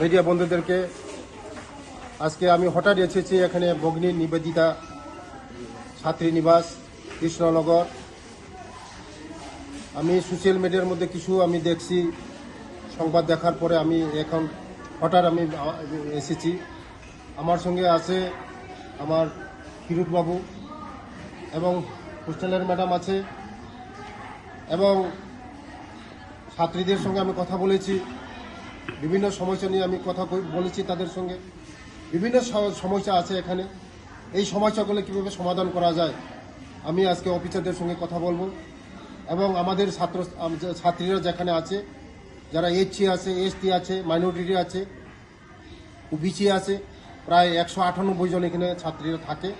Media বন্ধুদেরকে, আজকে আমি হঠাৎ এসেছি এখানে ভগ্নী নিবেদিতা ছাত্রী নিবাস, কৃষ্ণনগর। আমি সোশ্যাল মিডিয়ার মধ্যে কিছু আমি দেখছি, সংবাদ দেখার পরে আমি এখন হঠাৎ আমি এসেছি। আমার সঙ্গে আছে আমার বাবু এবং হোস্টেলের ম্যাডাম আছে এবং ছাত্রীদের সঙ্গে আমি কথা বলেছি। বিভিন্ন সমস্যা নিয়ে আমি কথা বলেছি তাদের সঙ্গে। বিভিন্ন সমস্যা আছে এখানে। এই সমস্যাগুলো কীভাবে সমাধান করা যায়, আমি আজকে অফিসারদের সঙ্গে কথা বলব। এবং আমাদের ছাত্র ছাত্রীরা যেখানে আছে, যারা এইচসি আছে এসটি আছে মাইনরিটি আছে ওবিসি আছে, প্রায় একশো আটানব্বই জন এখানে ছাত্রীরা থাকে।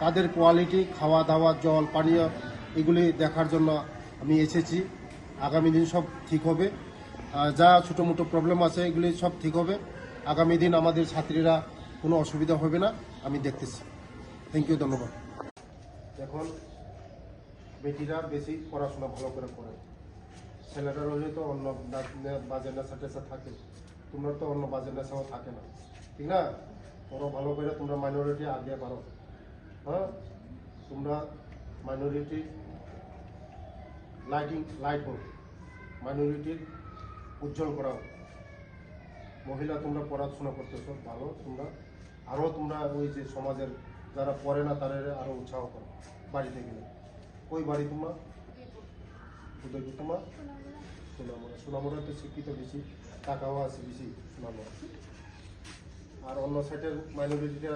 তাদের কোয়ালিটি খাওয়া দাওয়া, জল, পানীয়, এগুলি দেখার জন্য আমি এসেছি। আগামী দিন সব ঠিক হবে। যা ছোটো মোটো প্রবলেম আছে, এগুলি সব ঠিক হবে। আগামী দিন আমাদের ছাত্রীরা কোনো অসুবিধা হবে না। আমি দেখতেছি। থ্যাংক ইউ ধন্যবাদ। এখন বেটিরা বেশি পড়াশোনা ভালো করে করে। ছেলেরা রয়েছে তো অন্য বাজে নেশা টেশা থাকে। তোমরা তো অন্য বাজে নেশাও থাকে না। ঠিক না? পড়ো ভালো করে, তোমরা মাইনরিটি আগে পারো হ্যাঁ? তোমরা মাইনরিটি লাইটিং লাইট হোক। মাইনরিটির উজ্জ্বল করাও মহিলা, তোমরা পড়াশোনা করতেছো, ভালো, তোমরা। আরও তোমরা ওই যে সমাজের যারা পড়ে না, তাদের আরও উৎসাহ করো বাড়িতে গেলে ওই বাড়ি তোমার? উদয়পুর। তোমার? সোনামুড়া। সোনামুড়া তো শিক্ষিত বেশি, টাকাও আছে বেশি সোনামুড়া আর অন্য সাইডের মাইনরিটিটা